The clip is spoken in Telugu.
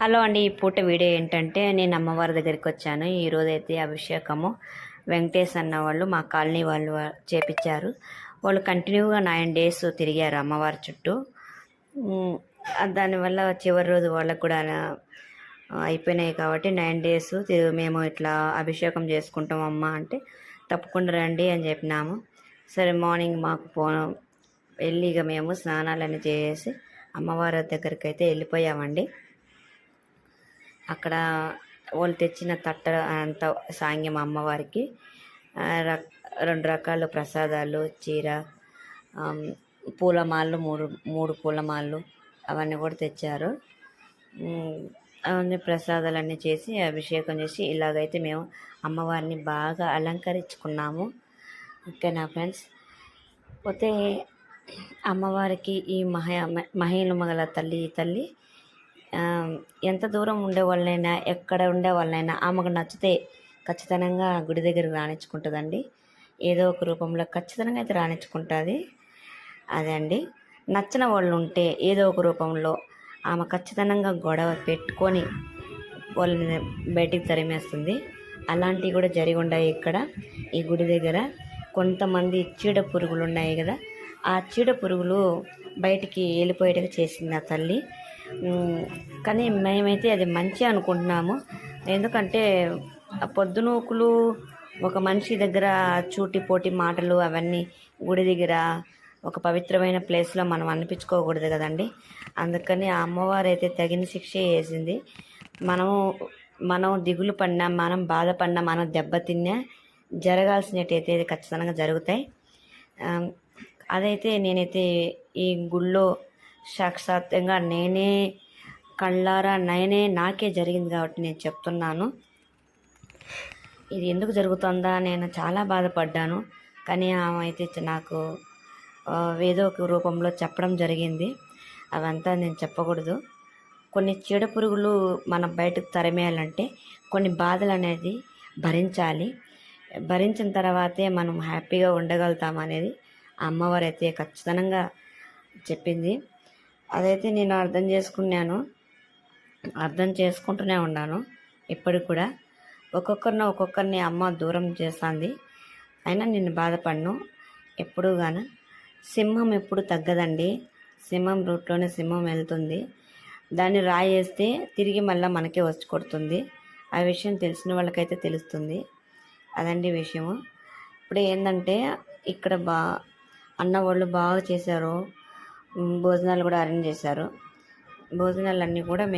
హలో అండి ఈ పూట వీడియో ఏంటంటే నేను అమ్మవారి దగ్గరికి వచ్చాను. ఈరోజు అయితే అభిషేకము. వెంకటేష్ అన్న వాళ్ళు మా కాలనీ వాళ్ళు చేపించారు. వాళ్ళు కంటిన్యూగా నైన్ డేస్ తిరిగారు అమ్మవారి చుట్టూ. దానివల్ల చివరి రోజు వాళ్ళకు కూడా అయిపోయినాయి కాబట్టి నైన్ డేస్ మేము ఇట్లా అభిషేకం చేసుకుంటాం అమ్మ అంటే తప్పకుండా రండి అని చెప్పినాము. సరే మార్నింగ్ మాకు పో వెళ్ళి ఇక మేము స్నానాలన్నీ చేసి అమ్మవారి దగ్గరికి అయితే వెళ్ళిపోయామండి. అక్కడ వాళ్ళు తెచ్చిన తట్ట అంత సాంగ్యం అమ్మవారికి రెండు రకాల ప్రసాదాలు చీర ఆమ్, పూలమాలలు మూడు మూడు పూలమాలలు అవన్నీ కూడా తెచ్చారు. అవన్నీ ప్రసాదాలన్నీ చేసి అభిషేకం చేసి ఇలాగైతే మేము అమ్మవారిని బాగా అలంకరించుకున్నాము. ఓకేనా ఫ్రెండ్స్? పోతే అమ్మవారికి ఈ మహ మహిళ తల్లి తల్లి ఎంత దూరం ఉండే వాళ్ళనైనా ఎక్కడ ఉండే వాళ్ళనైనా ఆమెకు నచ్చితే ఖచ్చితంగా గుడి దగ్గరికి రాణించుకుంటుందండి. ఏదో ఒక రూపంలో ఖచ్చితంగా అయితే రాణించుకుంటుంది. అదే అండి నచ్చిన వాళ్ళు ఉంటే ఏదో ఒక రూపంలో ఆమె ఖచ్చితంగా గొడవ పెట్టుకొని వాళ్ళని బయటికి తరిమేస్తుంది. అలాంటివి కూడా జరిగి ఉన్నాయి ఇక్కడ ఈ గుడి దగ్గర. కొంతమంది చీడ పురుగులు ఉన్నాయి కదా ఆ చీడ పురుగులు బయటికి వెళ్ళిపోయేట్టుగా చేసింది ఆ తల్లి. కానీ మేమైతే అది మంచి అనుకుంటున్నాము. ఎందుకంటే ఆ పొద్దునూకులు ఒక మనిషి దగ్గర చూటి పోటీ మాటలు అవన్నీ గుడి దగ్గర ఒక పవిత్రమైన ప్లేస్లో మనం అనిపించుకోకూడదు కదండి. అందుకని ఆ అమ్మవారు అయితే తగిన శిక్ష వేసింది. మనము మనం దిగులు పడినా మనం బాధపడినా మనం దెబ్బతిన్నా జరగాల్సినట్టయితే ఖచ్చితంగా జరుగుతాయి. అదైతే నేనైతే ఈ గుళ్ళో సాక్షాత్తంగా నేనే కళ్ళారా నేనే నాకే జరిగింది కాబట్టి నేను చెప్తున్నాను. ఇది ఎందుకు జరుగుతుందా నేను చాలా బాధపడ్డాను. కానీ ఆమె అయితే నాకు ఏదో ఒక రూపంలో చెప్పడం జరిగింది. అవంతా నేను చెప్పకూడదు. కొన్ని చీడ పురుగులు మనం బయటకు తరిమేయాలంటే కొన్ని బాధలు అనేది భరించాలి. భరించిన తర్వాతే మనం హ్యాపీగా ఉండగలుగుతాం అనేది ఆ అమ్మవారు అయితే ఖచ్చితంగా చెప్పింది. అదైతే నేను అర్థం చేసుకున్నాను. అర్థం చేసుకుంటూనే ఉన్నాను. ఇప్పటికి కూడా ఒక్కొక్కరిని ఒక్కొక్కరిని అమ్మ దూరం చేస్తుంది. అయినా నేను బాధపడను. ఎప్పుడు గాను సింహం ఎప్పుడు తగ్గదండి. సింహం రూట్లోనే సింహం వెళ్తుంది. దాన్ని రాయేస్తే తిరిగి మళ్ళీ మనకే వచ్చి కొడుతుంది. ఆ విషయం తెలిసిన వాళ్ళకైతే తెలుస్తుంది. అదండి విషయము. ఇప్పుడు ఏంటంటే ఇక్కడ బా అన్న వాళ్ళు బాగా చేశారు. భోజనాలు కూడా అరేంజ్ చేశారు. భోజనాలన్నీ కూడా